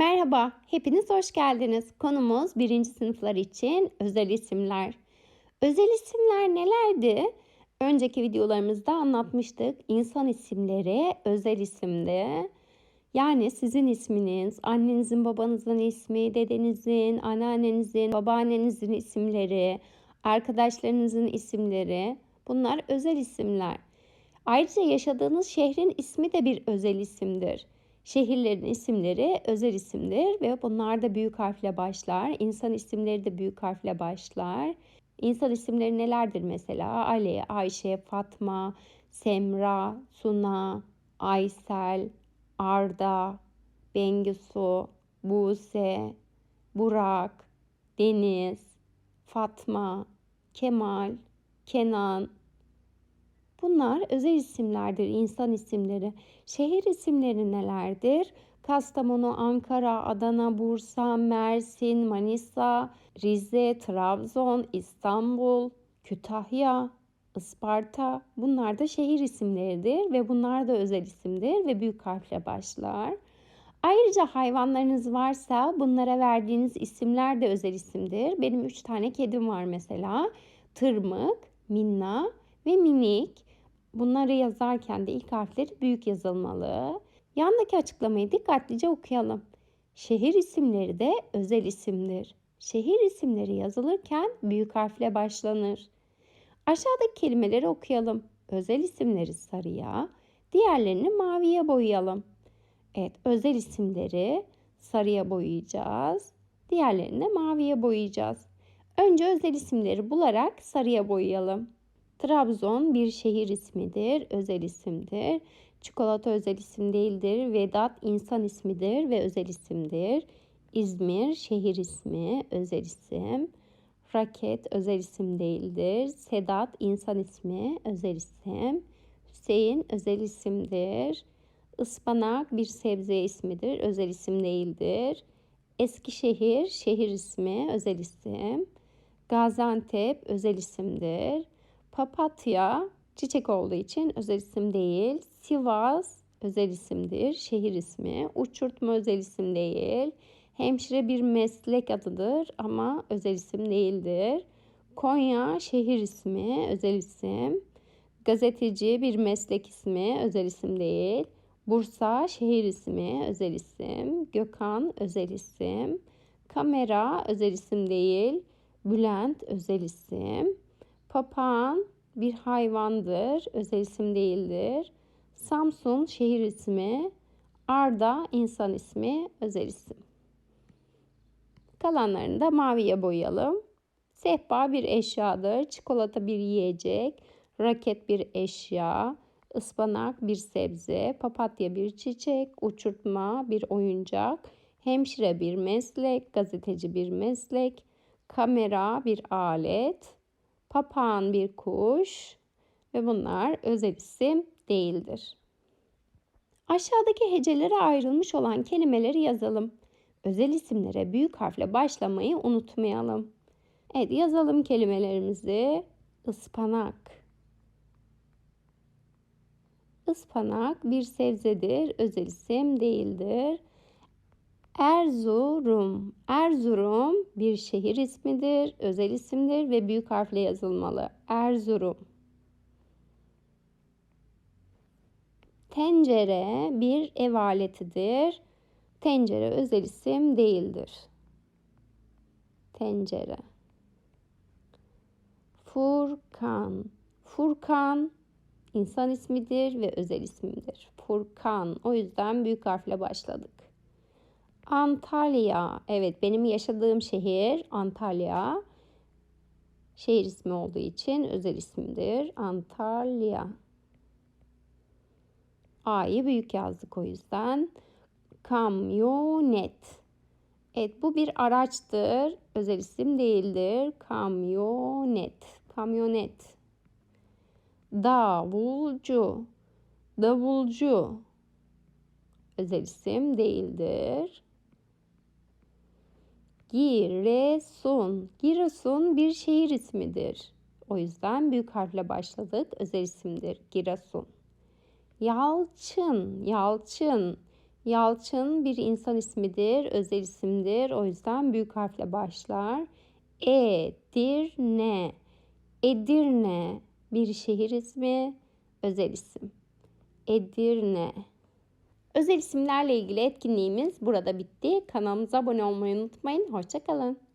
Merhaba, hepiniz hoş geldiniz. Konumuz birinci sınıflar için özel isimler. Özel isimler nelerdi? Önceki videolarımızda anlatmıştık. İnsan isimleri özel isimdi. Yani sizin isminiz, annenizin, babanızın ismi, dedenizin, anneannenizin, babaannenizin isimleri, arkadaşlarınızın isimleri bunlar özel isimler. Ayrıca yaşadığınız şehrin ismi de bir özel isimdir. Şehirlerin isimleri özel isimdir ve bunlar da büyük harfle başlar. İnsan isimleri de büyük harfle başlar. İnsan isimleri nelerdir mesela? Ali, Ayşe, Fatma, Semra, Suna, Aysel, Arda, Bengisu, Buse, Burak, Deniz, Fatma, Kemal, Kenan, Bunlar özel isimlerdir, insan isimleri. Şehir isimleri nelerdir? Kastamonu, Ankara, Adana, Bursa, Mersin, Manisa, Rize, Trabzon, İstanbul, Kütahya, Isparta bunlar da şehir isimleridir ve bunlar da özel isimdir ve büyük harfle başlar. Ayrıca hayvanlarınız varsa bunlara verdiğiniz isimler de özel isimdir. Benim üç tane kedim var mesela. Tırmık, Minna ve Minik. Bunları yazarken de ilk harfleri büyük yazılmalı. Yandaki açıklamayı dikkatlice okuyalım. Şehir isimleri de özel isimdir. Şehir isimleri yazılırken büyük harfle başlanır. Aşağıdaki kelimeleri okuyalım. Özel isimleri sarıya, diğerlerini maviye boyayalım. Evet, özel isimleri sarıya boyayacağız. Diğerlerini maviye boyayacağız. Önce özel isimleri bularak sarıya boyayalım. Trabzon bir şehir ismidir, özel isimdir. Çikolata özel isim değildir. Vedat insan ismidir ve özel isimdir. İzmir şehir ismi, özel isim. Raket özel isim değildir. Sedat insan ismi, özel isim. Hüseyin özel isimdir. Ispanak bir sebze ismidir, özel isim değildir. Eskişehir şehir ismi, özel isim. Gaziantep özel isimdir. Papatya çiçek olduğu için özel isim değil. Sivas özel isimdir, şehir ismi. Uçurtma özel isim değil. Hemşire bir meslek adıdır ama özel isim değildir. Konya şehir ismi, özel isim. Gazeteci bir meslek ismi, özel isim değil. Bursa şehir ismi, özel isim. Gökhan özel isim. Kamera özel isim değil. Bülent özel isim. Papağan bir hayvandır, özel isim değildir. Samsun şehir ismi, Arda insan ismi, özel isim. Kalanlarını da maviye boyayalım. Sehpa bir eşyadır, çikolata bir yiyecek, raket bir eşya, ıspanak bir sebze, papatya bir çiçek, uçurtma bir oyuncak, hemşire bir meslek, gazeteci bir meslek, kamera bir alet, papağan bir kuş ve bunlar özel isim değildir. Aşağıdaki hecelere ayrılmış olan kelimeleri yazalım. Özel isimlere büyük harfle başlamayı unutmayalım. Evet yazalım kelimelerimizi. Ispanak. Ispanak bir sebzedir, özel isim değildir. Erzurum. Erzurum bir şehir ismidir, özel isimdir ve büyük harfle yazılmalı. Erzurum. Tencere bir ev aletidir. Tencere özel isim değildir. Tencere. Furkan. Furkan insan ismidir ve özel isimdir. Furkan. O yüzden büyük harfle başladık. Antalya. Evet benim yaşadığım şehir Antalya. Şehir ismi olduğu için özel isimdir. Antalya. A'yı büyük yazdık o yüzden. Kamyonet. Evet bu bir araçtır. Özel isim değildir. Kamyonet. Kamyonet. Davulcu. Davulcu. Özel isim değildir. Giresun. Giresun bir şehir ismidir. O yüzden büyük harfle başladık. Özel isimdir. Giresun. Yalçın. Yalçın. Yalçın bir insan ismidir, özel isimdir. O yüzden büyük harfle başlar. Edirne. Edirne bir şehir ismi, özel isim. Edirne. Özel isimlerle ilgili etkinliğimiz burada bitti. Kanalımıza abone olmayı unutmayın. Hoşçakalın.